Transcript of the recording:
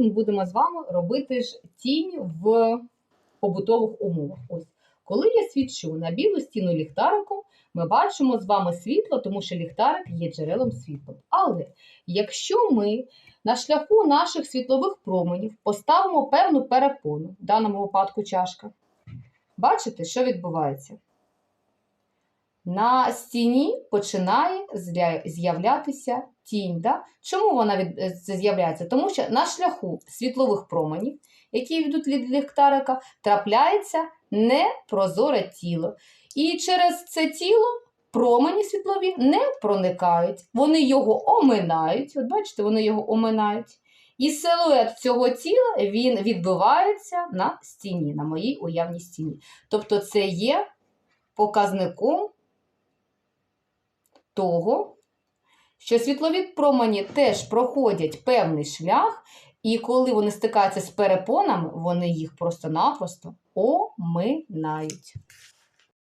ми будемо з вами робити ж тінь в побутових умовах. Ось. Коли я свічу на білу стіну ліхтариком, ми бачимо з вами світло, тому що ліхтарик є джерелом світла. Але якщо ми на шляху наших світлових променів поставимо певну перепону, в даному випадку чашка, бачите, що відбувається? На стіні починає з'являтися тінь. Да? Чому вона від... е, це з'являється? Тому що на шляху світлових променів, які йдуть від ліхтарика, трапляється непрозоре тіло. І через це тіло промені світлові не проникають. Вони його оминають. От бачите, вони його оминають. І силует цього тіла він відбивається на стіні, на моїй уявній стіні. Тобто, це є показником того, що світлові промені теж проходять певний шлях, і коли вони стикаються з перепонами, вони їх просто-напросто оминають.